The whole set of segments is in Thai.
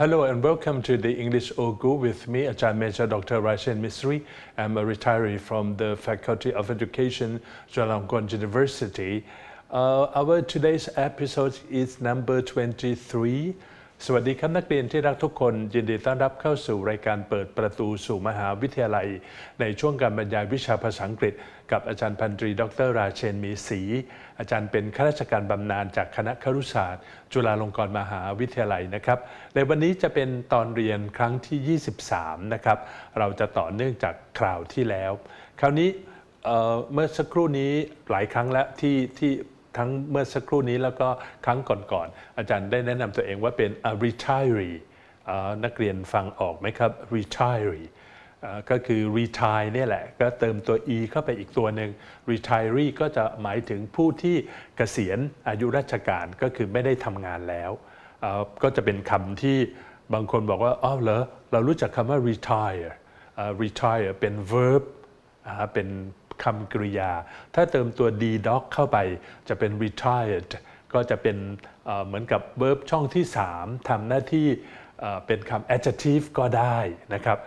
Hello and welcome to the English Ogu with me, Ajahn Major Dr. Rajan Misri. I'm a retiree from the Faculty of Education, Chulalongkorn University. Uh, our today's episode is number 23. สวัสดีครับนักเรียนที่รักทุกคนยินดีต้อนรับเข้าสู่รายการเปิดประตูสู่มหาวิทยาลัย ในช่วงการบรรยายวิชาภาษาอังกฤษ กับอาจารย์พันตรี ดร ราเชนมีศรีอาจารย์เป็นข้าราชการบำนาญจากคณะครุศาสตร์ จุฬาลงกรณ์มหาวิทยาลัยนะครับ ในวันนี้จะเป็นตอนเรียนครั้งที่ 23 นะครับ เราจะต่อเนื่องจากคราวที่แล้ว คราวนี้เอ่อเมื่อสักครู่นี้หลายครั้งแล้วที่ที่ ทั้งเมื่อสักครู่นี้แล้วก็ครั้งก่อนๆอาจารย์ได้แนะนำตัวเองว่าเป็น a retiree นักเรียนฟังออกไหมครับ retiree ก็คือ retire เนี่ยแหละ ก็เติมตัว e เข้าไปอีกตัวหนึ่ง retiree ก็จะหมายถึงผู้ที่เกษียณอายุราชการก็คือไม่ได้ทำงานแล้ว ก็จะเป็นคำที่บางคนบอกว่าอ้าวเหรอ เรารู้จักคำว่า retireretire เป็น verb เป็น คำกริยา ถ้าเติมตัว d doc เข้าไปจะเป็น retired ก็จะเป็นเหมือนกับ verb ช่องที่ 3ทำหน้าที่เป็นคำ adjective ก็ได้นะครับ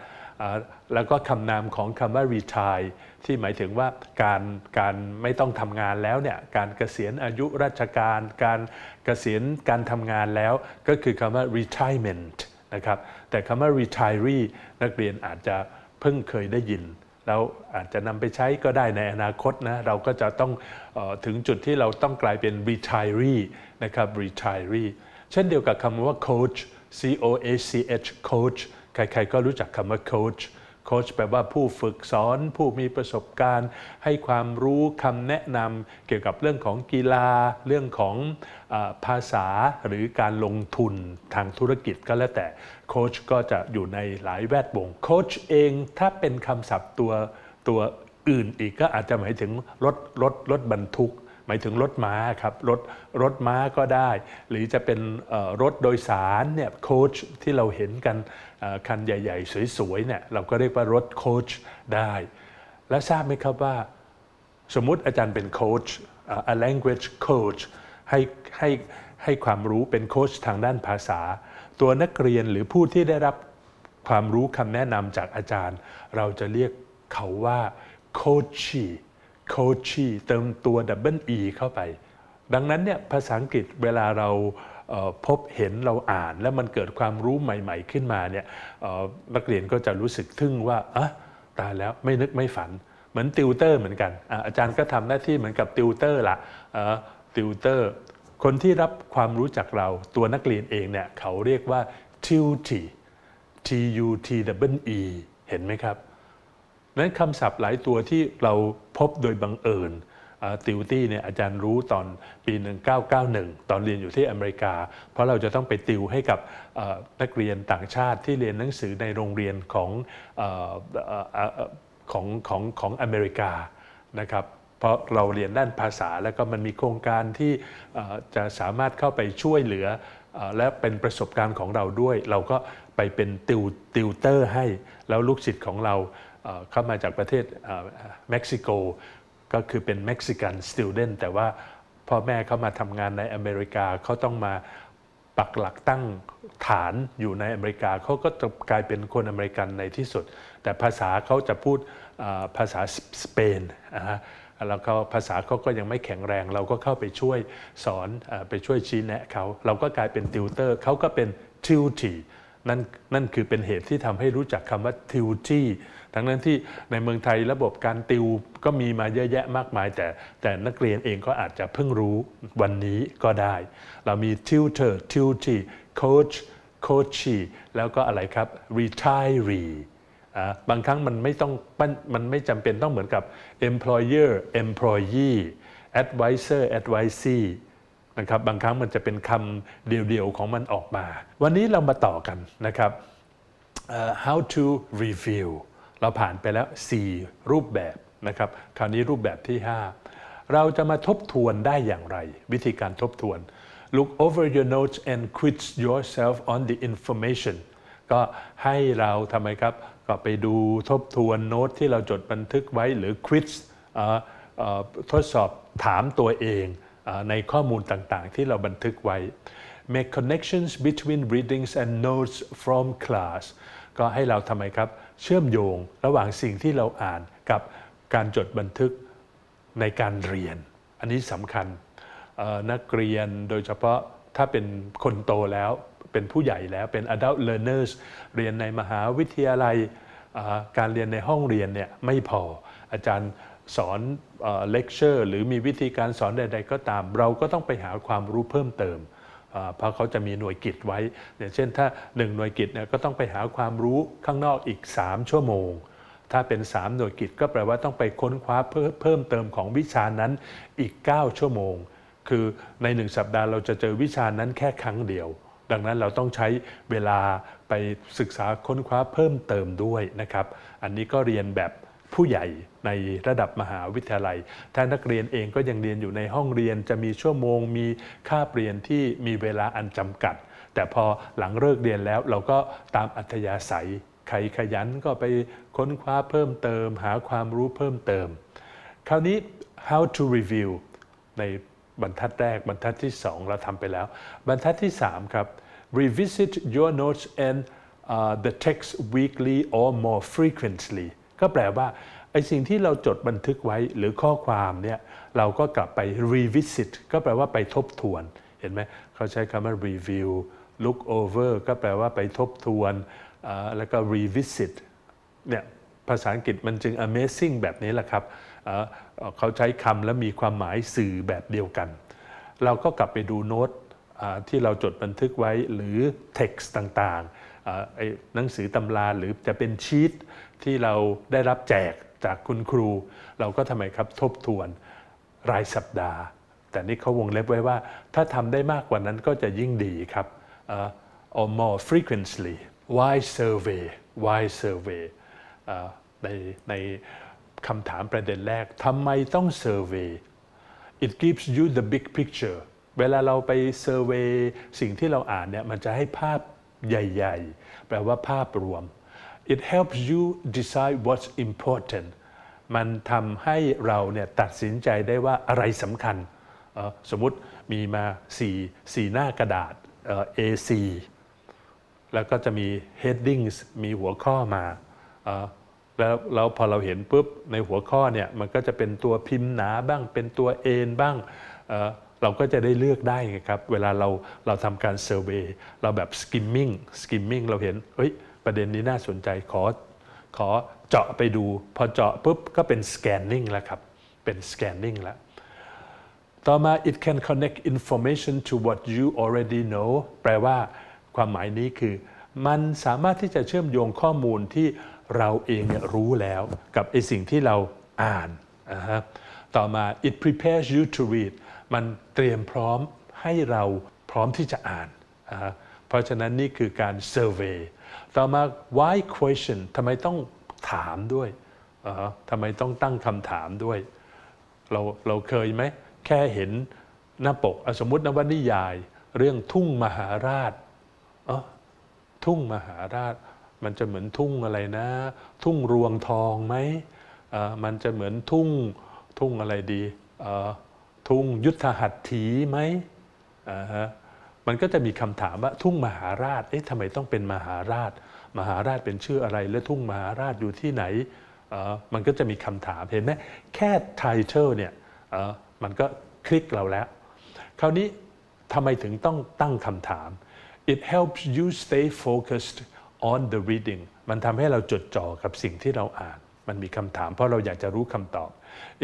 แล้วก็คำนามของคำว่า retire ที่หมายถึงว่าการการไม่ต้องทำงานแล้วเนี่ยการเกษียณอายุราชการ การเกษียณการทำงานแล้ว ก็คือคำว่า retirement นะครับแต่คำว่า retiree นักเรียนอาจจะเพิ่งเคยได้ยิน เราอาจจะนำไปใช้ก็ได้ในอนาคตนะเราก็จะต้องออถึงจุดที่เราต้องกลายเป็น retiree นะครับ retiree เช่นเดียวกับคำว่า coach c o a c h coach ใครๆก็รู้จักคำว่า coach coach แปลว่าผู้ฝึกสอน ผู้มีประสบการณ์ ให้ความรู้คำแนะนำเกี่ยวกับเรื่องของกีฬา เรื่องของอภาษาหรือการลงทุนทางธุรกิจก็แล้วแต่โค้ชก็จะอยู่ในหลายแวดวงโค้ชเองถ้าเป็นคำศัพท์ตัวตัวอื่นอีกก็อาจจะหมายถึงรถรถรถบรรทุก หมายถึงรถม้าครับรถรถม้าก็ได้ หรือจะเป็นรถโดยสารเนี่ยโค้ชที่เราเห็นกัน คันใหญ่ ๆ สวยๆเนี่ยเราก็เรียกว่ารถโค้ชได้ แล้วทราบไหมครับว่า สมมุติอาจารย์เป็นโค้ชอ่า a language coach ให้ให้ให้ความรู้เป็นโค้ชทางด้านภาษา ตัวนักเรียนหรือผู้ที่ได้รับความรู้คำแนะนำจากอาจารย์ เราจะเรียกเขาว่าโคชีโคชีเติมตัว double e เข้าไป ดังนั้นเนี่ยภาษาอังกฤษเวลาเรา พบเห็นเราอ่าน แล้วมันเกิดความรู้ใหม่ ๆ ขึ้นมาเนี่ยนักเรียนก็จะรู้สึกทึ่งว่าอะตายแล้วไม่นึกไม่ฝัน เหมือนติวเตอร์เหมือนกันอาจารย์ก็ทำหน้าที่เหมือนกับติวเตอร์ละติวเตอร์ คนที่รับความรู้จากเราตัวนักเรียนเองเนี่ยเขาเรียกว่า tutor T U T W E เห็นไหมครับนั้นคำศัพท์หลายตัวที่เราพบโดยบังเอิญ ติวตี้เนี่ยอาจารย์รู้ตอนปี 1991 ตอนเรียนอยู่ที่อเมริกา เพราะเราจะต้องไปติวให้กับนักเรียนต่างชาติที่เรียนหนังสือในโรงเรียนของออของของของอเมริกานะครับเพราะเราเรียนด้านภาษาแล้วก็มันมีโครงการที่จะสามารถเข้าไปช่วยเหลือ และเป็นประสบการณ์ของเราด้วย เราก็ไปเป็นติวติวเตอร์ให้ แล้วลูกศิษย์ของเราเข้ามาจากประเทศเม็กซิโก ก็คือเป็นเม็กซิกันสติวเดนแต่ว่าพ่อแม่เขามาทำงานในอเมริกาเขาต้องมาปักหลักตั้งฐานอยู่ในอเมริกาเขาก็จะกลายเป็นคนอเมริกันในที่สุด แต่ภาษาเขาจะพูดภาษาสเปนนะฮะแล้วก็ภาษาเขาก็ยังไม่แข็งแรง เราก็เข้าไปช่วยสอนอไปช่วยชี้แนะเขา เราก็กลายเป็นติวเตอร์เขาก็เป็นทิวที นั่นนั่นคือเป็นเหตุที่ทำให้รู้จักคำว่าทิวทีทั้งนั้นที่ในเมืองไทยระบบการติวก็มีมาเยอะแยะมากมาย แต่แต่นักเรียนเองก็อาจจะเพิ่งรู้วันนี้ก็ได้ เรามี tutor tutor coach coachee แล้วก็อะไรครับ retiree อ่าบางครั้งมันไม่ต้องมันมันไม่จำเป็นต้องเหมือนกับ employer employee advisor advisee นะครับบางครั้งมันจะเป็นคำเดียวๆของมันออกมา วันนี้เรามาต่อกันนะครับเอ่อ how to review เราผ่านไปแล้ว 4 รูปแบบนะครับคราวนี้รูปแบบที่ 5 เราจะมาทบทวนได้อย่างไร วิธีการทบทวน look over your notes and quiz yourself on the information ก็ให้เราทำไมครับ ก็ไปดูทบทวนโน้ตที่เราจดบันทึกไว้หรือ quiz ทดสอบถามตัวเอง ในข้อมูลต่างๆ ที่เราบันทึกไว้ make connections between readings and notes from class ก็ให้เราทำไมครับ เชื่อมโยงระหว่างสิ่งที่เราอ่านกับการจดบันทึกในการเรียน อันนี้สำคัญนักเรียนโดยเฉพาะถ้าเป็นคนโตแล้วเป็นผู้ใหญ่แล้วเป็น adult learners เรียนในมหาวิทยาลัย การเรียนในห้องเรียนเนี่ยไม่พออาจารย์ สอนเลคเชอร์หรือมีวิธีการสอนใด ๆ ก็ตาม เราก็ต้องไปหาความรู้เพิ่มเติมเพราะเขาจะมีหน่วยกิจไว้อย่างเช่นถ้า 1 หน่วยกิจเนี่ยก็ต้องไปหาความรู้ข้างนอกอีก 3 ชั่วโมง ถ้าเป็น 3 หน่วยกิจก็แปลว่าต้องไปค้นคว้าเพิ่มเพิ่มเติมของวิชานั้นอีก 9 ชั่วโมง คือใน 1 สัปดาห์เราจะเจอวิชานั้นแค่ครั้งเดียว ดังนั้นเราต้องใช้เวลาไปศึกษาค้นคว้าเพิ่มเติมด้วยนะครับ อันนี้ก็เรียนแบบ ผู้ใหญ่ในระดับมหาวิทยาลัย ถ้านักเรียนเองก็ยังเรียนอยู่ในห้องเรียนจะมีชั่วโมง มีค่าเรียนที่มีเวลาอันจำกัด แต่พอหลังเลิกเรียนแล้วเราก็ตามอัธยาศัย ใครขยันก็ไปค้นคว้าเพิ่มเติม หาความรู้เพิ่มเติม คราวนี้ how to review ในบรรทัดแรกบรรทัดที่ 2 เราทำไปแล้ว บรรทัดที่ 3 ครับ revisit your notes and uh, the text weekly or more frequently ก็แปลว่าไอ้สิ่งที่เราจดบันทึกไว้หรือข้อความเนี่ยเราก็กลับไป revisit ก็แปลว่าไปทบทวน เห็นไหมเขาใช้คำว่า review look over ก็แปลว่าไปทบทวนแล้วก็ revisit เนี่ยภาษาอังกฤษมันจึง amazing แบบนี้แหละครับเขาใช้คำและมีความหมายสื่อแบบเดียวกัน เราก็กลับไปดูโน้ตที่เราจดบันทึกไว้หรือ text ต่างๆอ่าไอ้หนังสือตำราหรือจะเป็นชีต ที่เราได้รับแจกจากคุณครู เราก็ทำไมครับทบทวนรายสัปดาห์ แต่นี่เขาวงเล็บไว้ว่า ถ้าทำได้มากกว่านั้นก็จะยิ่งดีครับเอ่อ or more frequently why survey why survey เอ่อในในคำถามประเด็นแรกทำไมต้อง survey it gives you the big picture เวลาเราไป survey สิ่งที่เราอ่านเนี่ยมันจะให้ภาพใหญ่ ๆ แปลว่าภาพรวม it helps you decide what's important มันทำให้เราเนี่ยตัดสินใจได้ว่าอะไรสำคัญ สมมุติมีมา4 4หน้ากระดาษเอ่อ A4 แล้วก็จะมี headings มีหัวข้อมาแล้วแล้วพอเราเห็นปุ๊บในหัวข้อเนี่ยมันก็จะเป็นตัวพิมพ์หนาบ้างเป็นตัวเอ็นบ้างเเราก็จะได้เลือกได้ครับ เวลาเราเราทำการเซอร์เวยเราแบบ skimming skimming เราเห็นเฮ้ย ประเด็นนี้น่าสนใจขอขอเจาะไปดู พอเจาะปุ๊บก็เป็น scanning แล้วครับ เป็น scanning แล้วต่อมา it can connect information to what you already know แปลว่าความหมายนี้คือ มันสามารถที่จะเชื่อมโยงข้อมูลที่เราเองรู้แล้ว กับไอสิ่งที่เราอ่านนะฮะต่อมา it prepares you to read มันเตรียมพร้อมให้เราพร้อมที่จะอ่านนะฮะเพราะฉะนั้นนี่คือการ survey ต่อมา why question ทำไมต้องถามด้วยทำไมต้องตั้งคำถามด้วย เราเราเคยไหม แค่เห็นหน้าปก สมมตินวนิยาย เรื่องทุ่งมหาราชเออทุ่งมหาราช มันจะเหมือนทุ่งอะไรนะ ทุ่งรวงทองไหมอ่อมันจะเหมือนทุ่งทุ่งอะไรดีอ่อทุ่งยุทธหัตถีไหมอ่าฮะ มันก็จะมีคำถามว่าทุ่งมหาราช เอ๊ะทำไมต้องเป็นมหาราช มหาราชเป็นชื่ออะไร และทุ่งมหาราชอยู่ที่ไหนเอ่อมันก็จะมีคำถามเห็นไหมแค่ไทเทลเนี่ยเอ่อมันก็คลิกเราแล้ว คราวนี้ทำไมถึงต้องตั้งคำถาม it helps you stay focused on the reading มันทำให้เราจดจ่อกับสิ่งที่เราอ่าน มันมีคำถามเพราะเราอยากจะรู้คำตอบ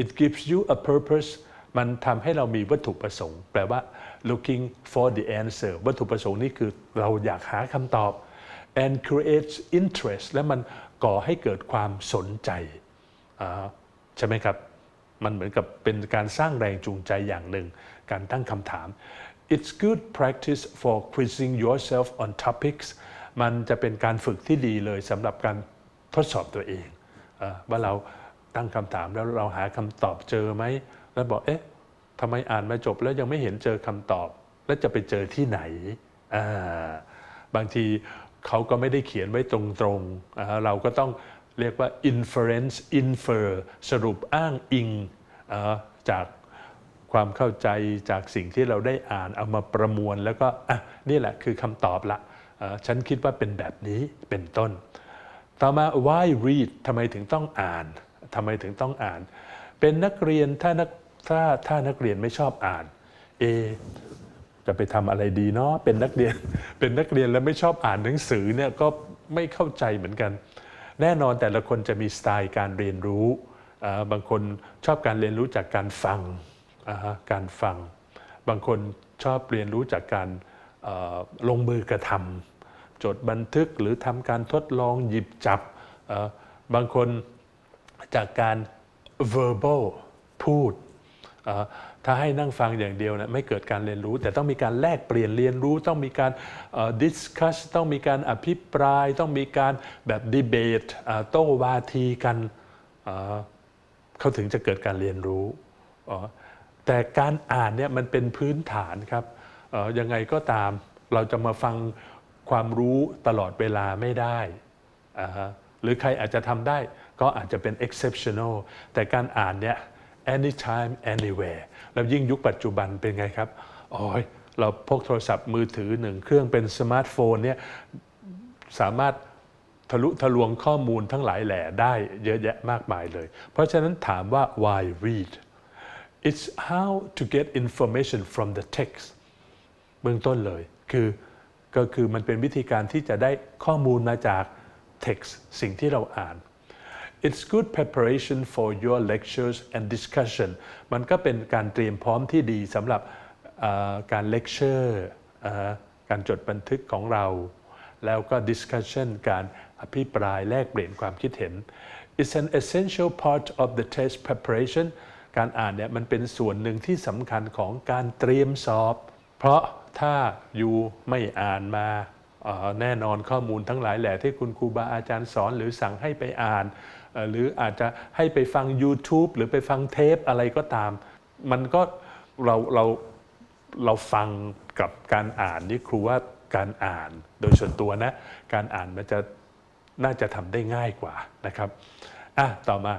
it gives you a purpose มันทำให้เรามีวัตถุประสงค์ แปลว่า looking for the answer วัตถุประสงค์นี่คือเราอยากหาคำตอบ and creates interest และมันก่อให้เกิดความสนใจใช่ไหมครับ มันเหมือนกับเป็นการสร้างแรงจูงใจอย่างหนึ่ง การตั้งคำถาม it's good practice for quizzing yourself on topics มันจะเป็นการฝึกที่ดีเลยสำหรับการทดสอบตัวเองอว่าเราตั้งคำถามแล้วเราหาคำตอบเจอไหม แล้วบอกเอ๊ะ ทำไมอ่านมาจบแล้วยังไม่เห็นเจอคำตอบ แล้วจะไปเจอที่ไหนาบางทีเขาก็ไม่ได้เขียนไว้ตรงๆ เราก็ต้องเรียกว่า inference infer สรุปอ้างอิงอาจากความเข้าใจจากสิ่งที่เราได้อ่านเอามาประมวลแล้วก็นี่แหละคือคำตอบละฉันคิดว่าเป็นแบบนี้เป็นต้น ต่อมา why read ทำไมถึงต้องอ่านทำไมถึงต้องอ่าน เป็นนักเรียนถ้านัก ถ้าถ้านักเรียนไม่ชอบอ่านเอจะไปทำอะไรดีเนาะเป็นนักเรียนเป็นนักเรียนแล้วไม่ชอบอ่านหนังสือเนี่ยก็ไม่เข้าใจเหมือนกัน แน่นอนแต่ละคนจะมีสไตล์การเรียนรู้ บางคนชอบการเรียนรู้จากการฟังการฟัง บางคนชอบเรียนรู้จากการลงมือกระทำจดบันทึกหรือทำการทดลองหยิบจับบางคนจากการ verbal พูด ถ้าให้นั่งฟังอย่างเดียวนะไม่เกิดการเรียนรู้ แต่ต้องมีการแลกเปลี่ยนเรียนรู้ ต้องมีการ discuss ต้องมีการอภิปราย ต้องมีการแบบ debate โต้วาทีกันเขาถึงจะเกิดการเรียนรู้ แต่การอ่านเนี่ยมันเป็นพื้นฐานครับยังไงก็ตามเราจะมาฟังความรู้ตลอดเวลาไม่ได้หรือใครอาจจะทำได้ก็อาจจะเป็น exceptional แต่การอ่านเนี่ย anytime anywhere แล้วยิ่งยุคปัจจุบันเป็นไงครับโอ้ยเราพกโทรศัพท์มือถือหนึ่งเครื่องเป็นสมาร์ทโฟนเนี่ยสามารถทะลุทะลวงข้อมูลทั้งหลายแหล่ได้เยอะแยะมากมายเลย เพราะฉะนั้นถามว่า why read it's how to get information from the text เบื้องต้นเลย คือก็คือมันเป็นวิธีการที่จะได้ข้อมูลมาจาก text สิ่งที่เราอ่าน It's good preparation for your lectures and discussion มันก็เป็นการเตรียมพร้อมที่ดีสำหรับการเลคเชอร์การจดบันทึกของเรา แล้วก็ discussion การอภิปรายแลกเปลี่ยนความคิดเห็น It's an essential part of the test preparation การอ่านเนี่ยมันเป็นส่วนหนึ่งที่สำคัญของการเตรียมสอบ เพราะถ้าอยู่ไม่อ่านมาแน่นอนข้อมูลทั้งหลายแหล่ที่คุณครูบาอาจารย์สอนหรือสั่งให้ไปอ่าน หรืออาจจะให้ไปฟัง YouTube หรือไปฟังเทปอะไรก็ตาม มันก็เราเราเราฟังกับการอ่านนี่ครูว่าการอ่านโดยส่วนตัวนะ การอ่านมันจะน่าจะทำได้ง่ายกว่านะครับอะต่อมา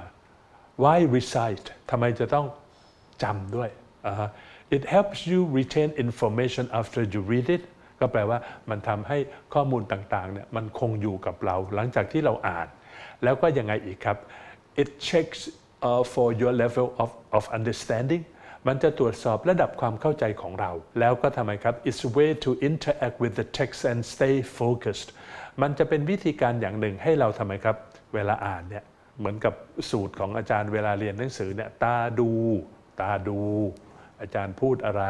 why recite ทำไมจะต้องจำด้วยอ่าฮะ it helps you retain information after you read it ก็แปลว่ามันทำให้ข้อมูลต่างๆเนี่ยมันคงอยู่กับเราหลังจากที่เราอ่าน แล้วก็ยังไงอีกครับ it checks uh, for your level of, of understanding มันจะตรวจสอบระดับความเข้าใจของเรา แล้วก็ทำไมครับ it's way to interact with the text and stay focused มันจะเป็นวิธีการอย่างหนึ่งให้เราทำไมครับ เวลาอ่านเนี่ยเหมือนกับสูตรของอาจารย์เวลาเรียนหนังสือเนี่ยตาดู ตาดู อาจารย์พูดอะไร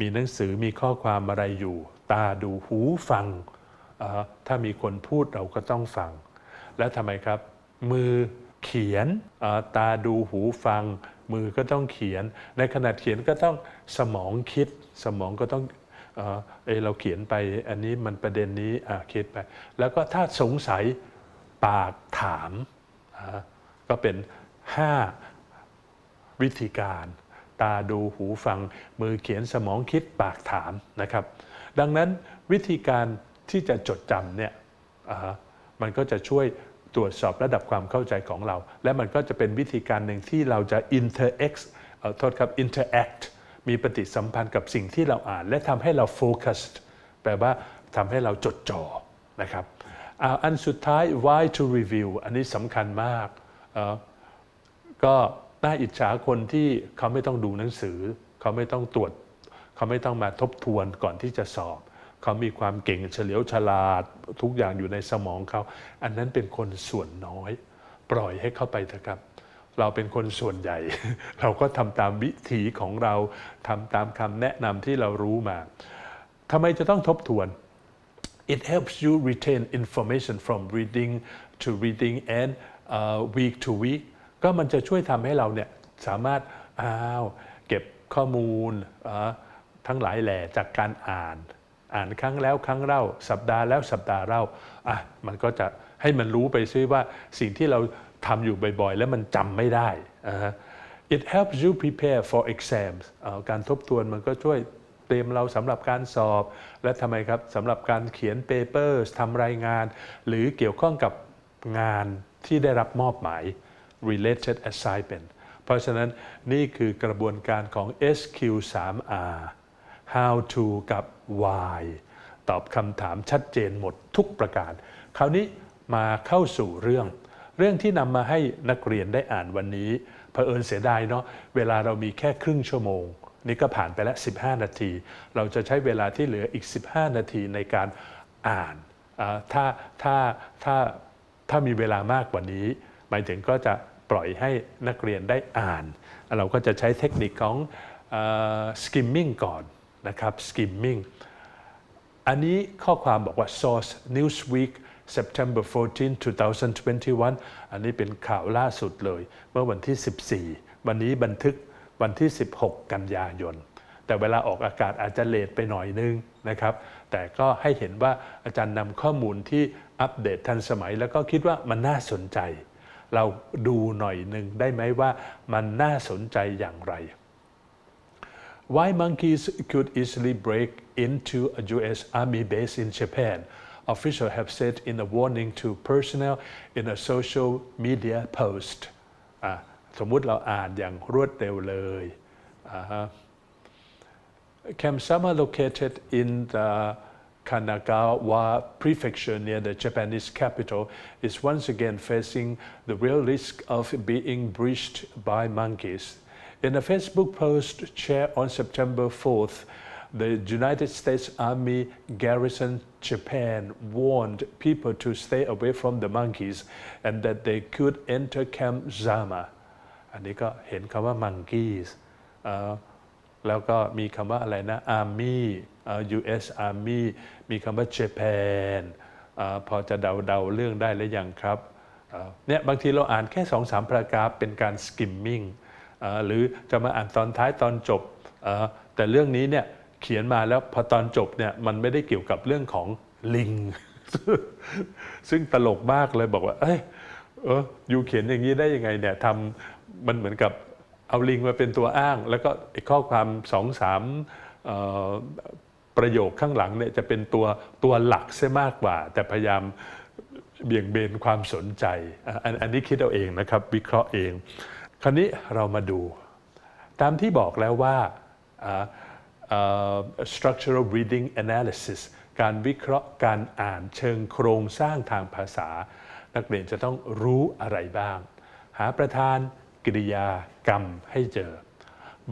มีหนังสือมีข้อความอะไรอยู่ ตาดูหูฟัง ถ้ามีคนพูดเราก็ต้องฟัง แล้วทำไมครับ มือเขียนตาดูหูฟัง มือก็ต้องเขียน ในขณะเขียนก็ต้องสมองคิด สมองก็ต้องเออเอเราเขียนไปอันนี้มันประเด็นนี้คิดไป แล้วก็ถ้าสงสัยปากถามก็เป็น 5 วิธีการ ตาดูหูฟัง มือเขียนสมองคิดปากถามนะครับ ดังนั้นวิธีการที่จะจดจำเนี่ย มันก็จะช่วยตรวจสอบระดับความเข้าใจของเรา และมันก็จะเป็นวิธีการหนึ่งที่เราจะ interact เอ่อโทษครับ interact มีปฏิสัมพันธ์กับสิ่งที่เราอ่าน และทำให้เรา focused แปลว่าทำให้เราจดจ่อนะครับอาอันสุดท้าย why to review อันนี้สำคัญมาก ก็น่าอิจฉาคนที่เขาไม่ต้องดูหนังสือ เขาไม่ต้องตรวจ เขาไม่ต้องมาทบทวนก่อนที่จะสอบ เขามีความเก่งเฉลียวฉลาดทุกอย่างอยู่ในสมองเขา อันนั้นเป็นคนส่วนน้อย ปล่อยให้เข้าไปเถอะครับ เราเป็นคนส่วนใหญ่ เราก็ทำตามวิถีของเราทำตามคำแนะนำที่เรารู้มาทำไมจะต้องทบทวน it helps you retain information from reading to reading and uh, week to week ก็มันจะช่วยทำให้เราเนี่ยสามารถอ้าวเก็บข้อมูลทั้งหลายแหล่จากการอ่าน อ่านครั้งแล้วครั้งเล่า สัปดาห์แล้วสัปดาห์เล่าอะมันก็จะให้มันรู้ไปซิว่าสิ่งที่เราทำอยู่บ่อยๆ แล้วมันจำไม่ได้อ่าฮะ It helps you prepare for exams าการทบทวนมันก็ช่วยเตรียมเราสำหรับการสอบ และทำไมครับสำหรับการเขียน papers ทำรายงาน หรือเกี่ยวข้องกับงานที่ได้รับมอบหมาย related assignment เพราะฉะนั้นนี่คือกระบวนการของ SQ3R how to กับ why ตอบคำถามชัดเจนหมดทุกประการ คราวนี้มาเข้าสู่เรื่อง เรื่องที่นำมาให้นักเรียนได้อ่านวันนี้เผอิญเสียดายเนาะเวลาเรามีแค่ครึ่งชั่วโมง นี่ก็ผ่านไปแล้ว 15 นาที เราจะใช้เวลาที่เหลืออีก 15 นาทีในการอ่านถ้าถ้าถ้าถ้ามีเวลามากกว่านี้ หมายถึงก็จะปล่อยให้นักเรียนได้อ่าน เราก็จะใช้เทคนิคของอ skimming ก่อน นะครับ skimming อันนี้ข้อความบอกว่า source Newsweek September 14 2021 อันนี้เป็นข่าวล่าสุดเลย เมื่อวันที่ 14 วันนี้บันทึกวันที่ 16 กันยายน แต่เวลาออกอากาศอาจจะเลทไปหน่อยนึงนะครับ แต่ก็ให้เห็นว่าอาจารย์นำข้อมูลที่อัปเดตทันสมัย แล้วก็คิดว่ามันน่าสนใจ เราดูหน่อยหนึ่งได้ไหมว่ามันน่าสนใจอย่างไร Why monkeys could easily break into a U.S. Army base in Japan, officials have said in a warning to personnel in a social media post อ่ะสมมุติเราอ่านอย่างรวดเร็วเลยอ่าฮะ Camp Sama located in the Kanagawa prefecture near the Japanese capital is once again facing the real risk of being breached by monkeys. In a Facebook post shared on September 4th, the United States Army Garrison Japan warned people to stay away from the monkeys and that they could enter Camp Zama. อันนี้ก็เห็นคำว่า monkeys เอ่อแล้วก็มีคำว่าอะไรนะ Army เอ่อ US Army มีคำว่า Japan เออพอจะเดาเดาๆเรื่องได้หรือยังครับเอ่อเนี่ยบางทีเราอ่านแค่สองสามพารากราฟเป็นการ skimming เอ่อ หรือจะมาอ่านตอนท้ายตอนจบ แต่เรื่องนี้เนี่ยเขียนมาแล้วพอตอนจบเนี่ยมันไม่ได้เกี่ยวกับเรื่องของลิง ซึ่งตลกมากเลยบอกว่า เอ้ยเอออยู่เขียนอย่างนี้ได้ยังไงเนี่ยทำมันเหมือนกับเอาลิงมาเป็นตัวอ้าง แล้วก็อข้อความสองสามประโยคข้างหลังเนี่ยจะเป็นตัวตัวหลักเสียมากกว่า แต่พยายามเบี่ยงเบนความสนใจ อันนี้คิดเอาเองนะครับ วิเคราะห์เอง คราวนี้เรามาดู ตามที่บอกแล้วว่า structural reading analysis การวิเคราะห์การอ่านเชิงโครงสร้างทางภาษา นักเรียนจะต้องรู้อะไรบ้าง หาประธานกริยากรรมให้เจอ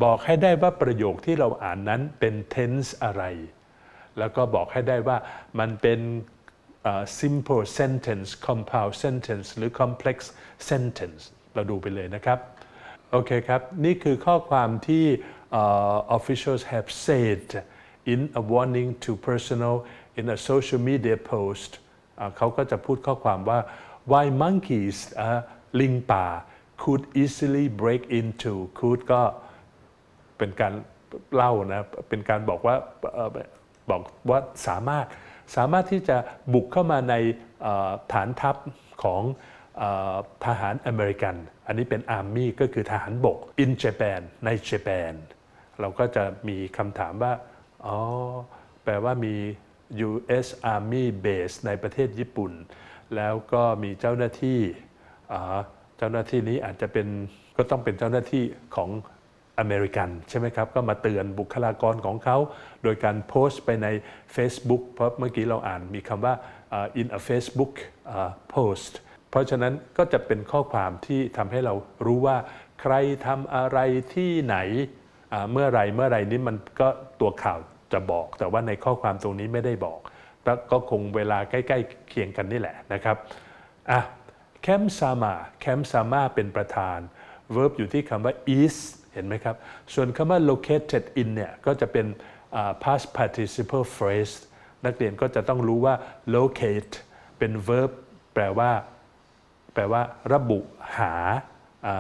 บอกให้ได้ว่าประโยคที่เราอ่านนั้นเป็น tense อะไร แล้วก็บอกให้ได้ว่ามันเป็น simple sentence compound sentence หรือ complex sentence เราดูไปเลยนะครับ โอเคครับ นี่คือข้อความที่ officials have said in a warning to personnel in a social media post เขาก็จะพูดข้อความว่า why monkeys ลิงป่า could easily break into could ก็เป็นการเล่านะ เป็นการบอกว่าบอกว่าสามารถสามารถที่จะบุกเข้ามาในฐานทัพของ ทหารอเมริกัน อันนี้เป็น Army ก็คือทหารบก in Japan ใน Japan เราก็จะมีคำถามว่า อ๋อ แปลว่ามี US Army Base ในประเทศญี่ปุ่น แล้วก็มีเจ้าหน้าที่ เจ้าหน้าที่นี้อาจจะเป็นก็ต้องเป็นเจ้าหน้าที่ของอเมริกันใช่ไหมครับ ก็มาเตือนบุคลากรของเขา โดยการโพสต์ไปใน Facebook เพราะเมื่อกี้เราอ่านมีคำว่า in a Facebook post เราะฉะนั้นก็จะเป็นข้อความที่ทำให้เรารู้ว่าใครทำอะไรที่ไหนเมื่อไรเมื่อไรนี้มันก็ตัวข่าวจะบอก แต่ว่าในข้อความตรงนี้ไม่ได้บอกแล้วก็คงเวลาใกล้ๆเคียงกันนี่แหละนะครับอะแคมซามาแคมซามาเป็นประธาน verb อยู่ที่คำว่า is เห็นไหมครับ ส่วนคำว่า located in เนี่ยก็จะเป็น past participle phrase นักเรียนก็จะต้องรู้ว่า locate เป็น verb แปลว่า แปลว่าระบุหา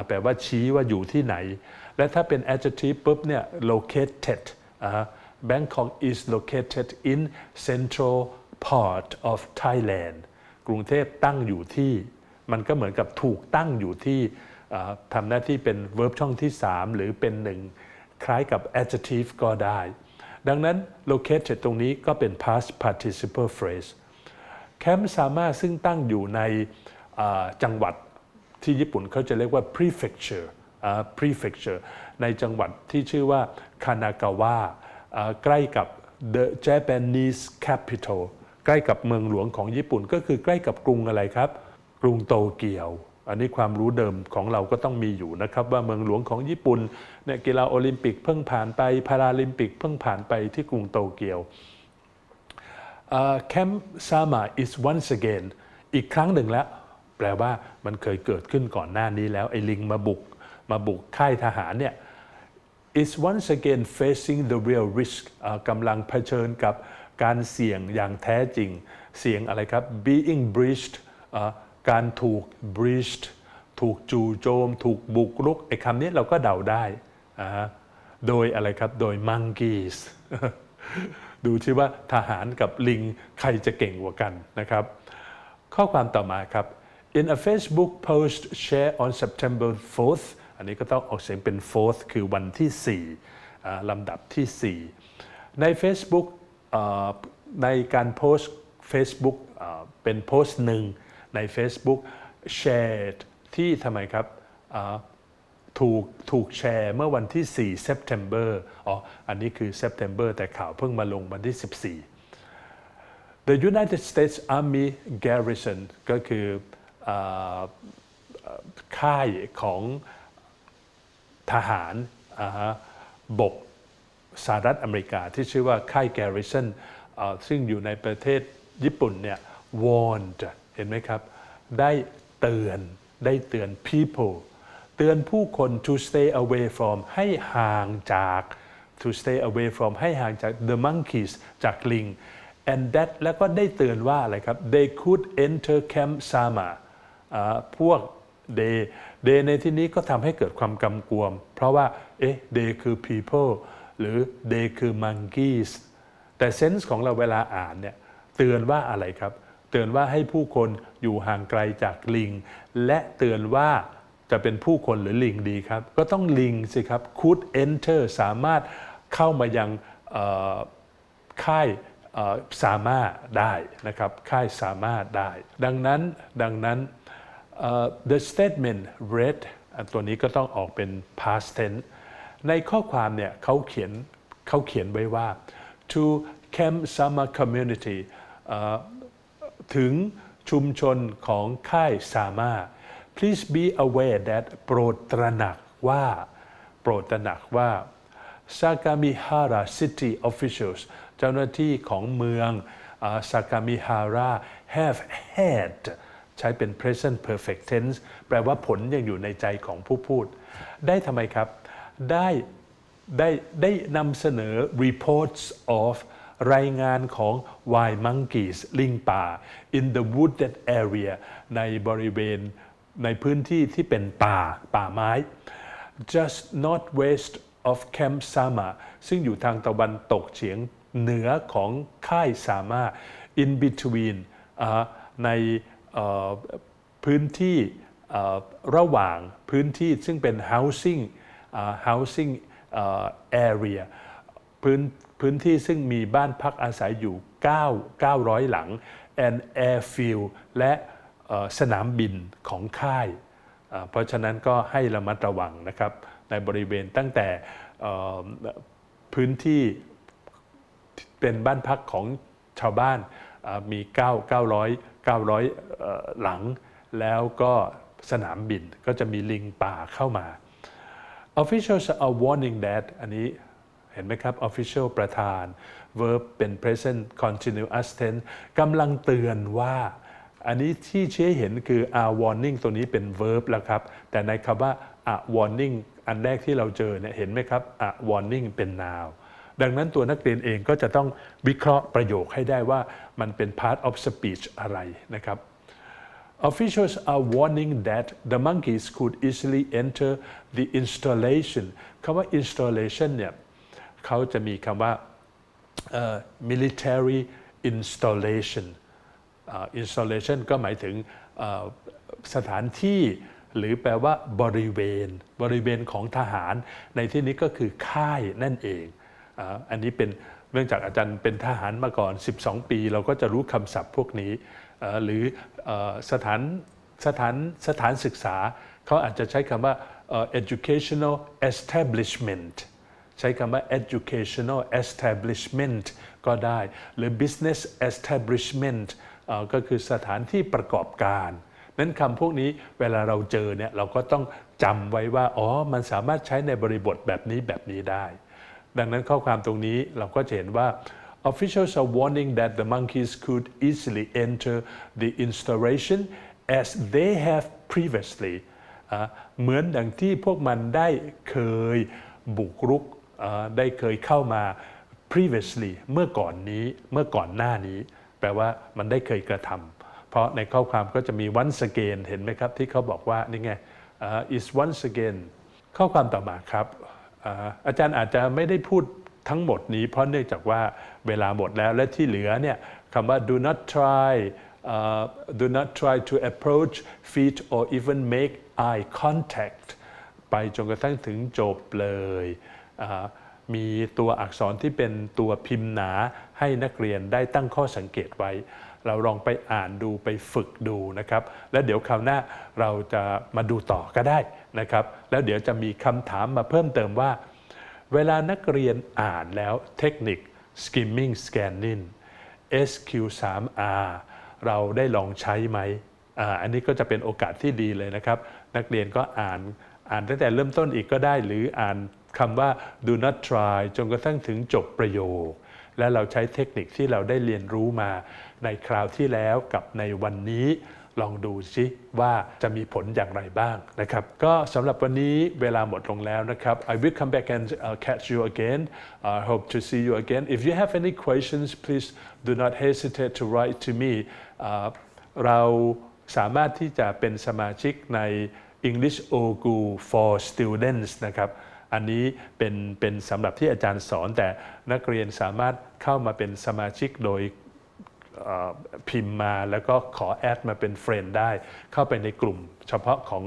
แปลว่าชี้ว่าอยู่ที่ไหน และถ้าเป็น adjective ปุ๊บเนี่ย located Bangkok is located in central part of Thailand กรุงเทพตั้งอยู่ที่ มันก็เหมือนกับถูกตั้งอยู่ที่ทำหน้าที่เป็น verb ช่องที่ 3 หรือเป็นหนึ่งคล้ายกับ adjective ก็ได้ ดังนั้น located ตรงนี้ก็เป็น past participle phrase แคมป์ซามาซึ่งตั้งอยู่ใน จังหวัดที่ญี่ปุ่นเขาจะเรียกว่า prefecture prefecture ในจังหวัดที่ชื่อว่าคานากาวะใกล้กับ the Japanese capital ใกล้กับเมืองหลวงของญี่ปุ่น ก็คือใกล้กับกรุงอะไรครับ กรุงโตเกียว อันนี้ความรู้เดิมของเราก็ต้องมีอยู่นะครับ ว่าเมืองหลวงของญี่ปุ่นเนี่ยกีฬาโอลิมปิกเพิ่งผ่านไปพาราลิมปิกเพิ่งผ่านไปที่กรุงโตเกียวแคมป์ซามา is once again อีกครั้งหนึ่งแล้ว แปลว่ามันเคยเกิดขึ้นก่อนหน้านี้แล้วไอ้ลิงมาบุกมาบุกค่ายทหารเนี่ย is once again facing the real risk อ่ากำลังเผชิญกับการเสี่ยงอย่างแท้จริง เสี่ยงอะไรครับ being breached อ่าการถูก breached ถูกจู่โจม ถูกบุกรุกไอ้คำนี้เราก็เดาได้อ่าโดยอะไรครับ โดย monkeys ดูที่ว่าทหารกับลิงใครจะเก่งกว่ากันนะครับ ข้อความต่อมาครับ in a Facebook post shared on September 4th อันนี้ก็ต้องออกเสียงเป็น 4th คือวันที่ 4 ลำดับที่ 4 ใน Facebook ในการโพสต์ Facebook เป็นโพสต์หนึ่งใน Facebook shared ที่ทำไมครับถูกถูกแชร์เมื่อวันที่ 4 September อ๋อ อันนี้คือ September แต่ข่าวเพิ่งมาลงวันที่ 14 The United States Army Garrison ก็คือ ค่ายของทหารบกสหรัฐอเมริกาที่ชื่อว่าค่าย Garrison อ่าซึ่งอยู่ในประเทศญี่ปุ่นเนี่ย warned เห็นไหมครับ ได้เตือนได้เตือน people เตือนผู้คน to stay away from ให้ห่างจาก to stay away from ให้ห่างจาก the monkeys จากลิง and that แล้วก็ได้เตือนว่าอะไรครับ they could enter Camp Sama พวก they they ในที่นี้ก็ทำให้เกิดความกำกวม เพราะว่าเอ๊ะ they คือ people หรือ they คือ monkeys แต่เซนส์ของเราเวลาอ่านเนี่ยเตือนว่าอะไรครับ เตือนว่าให้ผู้คนอยู่ห่างไกลจากลิง และเตือนว่าจะเป็นผู้คนหรือลิงดีครับ ก็ต้องลิงสิครับ could enter สามารถเข้ามายังค่ายสามารถได้นะครับค่ายสามารถได้ ดังนั้นดังนั้น เอ่อ the statement read ตัวนี้ก็ต้องออกเป็น past tense ในข้อความเนี่ยเขาเขียนเขาเขียนไว้ว่า to Camp Sama community ถึงชุมชนของค่ายสามา please be aware that โปรดตระหนักว่า โปรดตระหนักว่า Sagamihara City officials เจ้าหน้าที่ของเมืองอ่า Sagamihara have had ใช้เป็น present perfect tense แปลว่าผลยังอยู่ในใจของผู้พูด ได้ทำไมครับ ได้ได้ได้นำเสนอ reports of รายงานของ wild monkeys ลิงป่า in the wooded area ในบริเวณในพื้นที่ที่เป็นป่าป่าไม้ just northwest of Camp Sama ซึ่งอยู่ทางตะวันตกเฉียงเหนือของค่ายสามา in between ใน พื้นที่ระหว่างพื้นที่ซึ่งเป็น housing housing area พื้นพื้นที่ซึ่งมีบ้านพักอาศัยอยู่ 9 900 หลัง and airfield และสนามบินของค่าย เพราะฉะนั้นก็ให้ระมัดระวังนะครับ ในบริเวณตั้งแต่พื้นที่เป็นบ้านพักของชาวบ้านมี 9 900 900 หลัง แล้วก็สนามบินก็จะมีลิงป่าเข้ามา Officials are warning that อันนี้เห็นไหมครับ Official ประธาน verb เป็น present continuous tense กำลังเตือนว่าอันนี้ที่เชี้ให้เห็นคือ are warning ตัวนี้เป็น verb แล้วครับ แต่ในคำว่า are warning อันแรกที่เราเจอเนี่ยเห็นไหมครับ are warning เป็น noun ดังนั้นตัวนักเรียนเองก็จะต้องวิเคราะห์ประโยคให้ได้ว่ามันเป็น part of speech อะไรนะครับ Officials are warning that the monkeys could easily enter the installation คำว่า installation เนี่ยเขาจะมีคำว่าเอ่อ military installation อ่า installation ก็หมายถึงเอ่อสถานที่หรือแปลว่าบริเวณ บริเวณของทหาร ในที่นี้ก็คือค่ายนั่นเอง อันนี้เป็นเนื่องจากอาจารย์เป็นทหารมาก่อน 12 ปี เราก็จะรู้คำศัพท์พวกนี้ หรือสถานสถานสถานศึกษา เขาอาจจะใช้คำว่า educational establishment ใช้คำว่า educational establishment ก็ได้ หรือ business establishment ก็คือสถานที่ประกอบการนั้นคำพวกนี้เวลาเราเจอเนี่ยเราก็ต้องจำไว้ว่า อ๋อ มันสามารถใช้ในบริบทแบบนี้แบบนี้ได้ ดังนั้นข้อความตรงนี้เราก็จะเห็นว่า officials are warning that the monkeys could easily enter the installation as they have previously อ่าเหมือนดังที่พวกมันได้เคยบุกรุกอ่าได้เคยเข้ามา previously เมื่อก่อนนี้เมื่อก่อนหน้านี้ แปลว่ามันได้เคยกระทำเพราะในข้อความก็จะมี once again เห็นไหมครับ ที่เขาบอกว่านี่ไงอ่า is once again ข้อความต่อมาครับ อาจารย์อาจจะไม่ได้พูดทั้งหมดนี้ เพราะเนื่องจากว่าเวลาหมดแล้วและที่เหลือเนี่ยคำว่า do not try uh, do not try to approach feet or even make eye contact ไปจนกระทั่งถึงจบเลย มีตัวอักษรที่เป็นตัวพิมพ์หนาให้นักเรียนได้ตั้งข้อสังเกตไว้ เราลองไปอ่านดูไปฝึกดูนะครับ แล้วเดี๋ยวคราวหน้าเราจะมาดูต่อก็ได้นะครับ แล้วเดี๋ยวจะมีคำถามมาเพิ่มเติมว่า เวลานักเรียนอ่านแล้วเทคนิค skimming scanning SQ3R เราได้ลองใช้ไหมออันนี้ก็จะเป็นโอกาสที่ดีเลยนะครับ นักเรียนก็อ่านอ่านตั้งแต่เริ่มต้นอีกก็ได้ หรืออ่านคำว่า do not try จนกระทั่งถึงจบประโยค และเราใช้เทคนิคที่เราได้เรียนรู้มาในคราวที่แล้วกับในวันนี้ ลองดูสิว่าจะมีผลอย่างไรบ้างนะครับ ก็สำหรับวันนี้เวลาหมดลงแล้วนะครับ I will come back and uh, catch you again I hope to see you again if you have any questions please do not hesitate to write to me เราสามารถที่จะเป็นสมาชิกใน English OGU for Students นะครับ อันนี้เป็นเป็นสำหรับที่อาจารย์สอนแต่นักเรียนสามารถเข้ามาเป็นสมาชิกโดย พิมพ์มาแล้วก็ขอแอดมาเป็นเฟรนด์ได้ เข้าไปในกลุ่มเฉพาะของ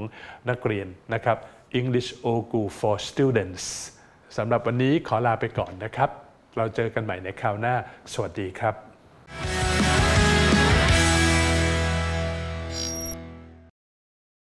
นักเรียนนะครับ English OGU for Students สำหรับวันนี้ขอลาไปก่อนนะครับ เราเจอกันใหม่ในคราวหน้า สวัสดีครับ